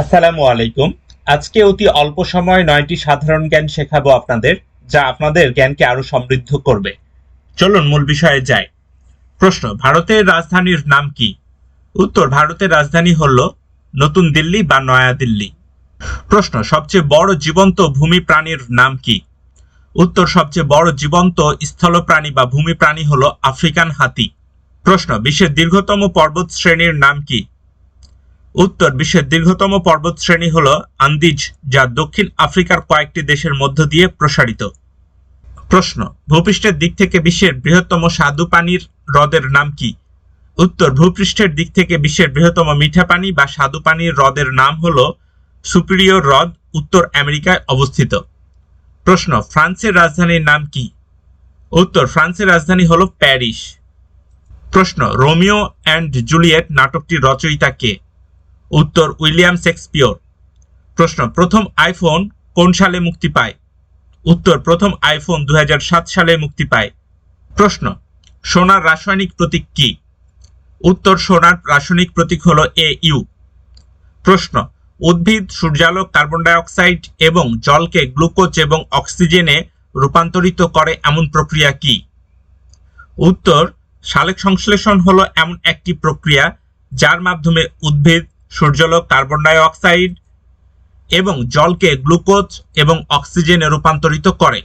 আসসালামু আলাইকুম। আজকে অতি অল্প সময় নয়টি সাধারণ জ্ঞান শেখাবো আপনাদের, যা আপনাদের জ্ঞানকে আরও সমৃদ্ধ করবে। চলুন মূল বিষয়ে যাই। প্রশ্ন, ভারতের রাজধানীর নাম কি? উত্তর, ভারতের রাজধানী হল নতুন দিল্লি বা নয়া দিল্লি। প্রশ্ন, সবচেয়ে বড় জীবন্ত ভূমি প্রাণীর নাম কি? উত্তর, সবচেয়ে বড় জীবন্ত স্থল প্রাণী বা ভূমি প্রাণী হল আফ্রিকান হাতি। প্রশ্ন, বিশ্বের দীর্ঘতম পর্বত শ্রেণির নাম কি? উত্তর বিশ্বের দীর্ঘতম পর্বত শ্রেণি হল আন্দিজ, যা দক্ষিণ আফ্রিকার কয়েকটি দেশের মধ্য দিয়ে প্রসারিত। প্রশ্ন, ভূপৃষ্ঠের দিক থেকে বিশ্বের বৃহত্তম স্বাদু পানির হ্রদের নাম কি? উত্তর, ভূপৃষ্ঠের দিক থেকে বিশ্বের বৃহত্তম মিঠা পানি বা স্বাদু পানির হ্রদের নাম হল সুপিরিয়র হ্রদ, উত্তর আমেরিকায় অবস্থিত। প্রশ্ন, ফ্রান্সের রাজধানীর নাম কি? উত্তর, ফ্রান্সের রাজধানী হল প্যারিস। প্রশ্ন, রোমিও অ্যান্ড জুলিয়েট নাটকটির রচয়িতা কে? উত্তর উইলিয়াম শেক্সপিয়র। প্রশ্ন, প্রথম আইফোন কোন সালে মুক্তি পায়? উত্তর, প্রথম আইফোন দু হাজার সাত সালে মুক্তি পায়। প্রশ্ন, সোনার রাসায়নিক প্রতীক কি? উত্তর, সোনার রাসায়নিক প্রতীক হল এ ইউ। প্রশ্ন, উদ্ভিদ, সূর্যালোক, কার্বন ডাই অক্সাইড এবং জলকে গ্লুকোজ এবং অক্সিজেনে রূপান্তরিত করে এমন প্রক্রিয়া কি? উত্তর সালেক সংশ্লেষণ হলো এমন একটি প্রক্রিয়া যার মাধ্যমে উদ্ভিদ সূর্যালোক কার্বন ডাই অক্সাইড এবং জলকে গ্লুকোজ এবং অক্সিজেনে রূপান্তরিত করে।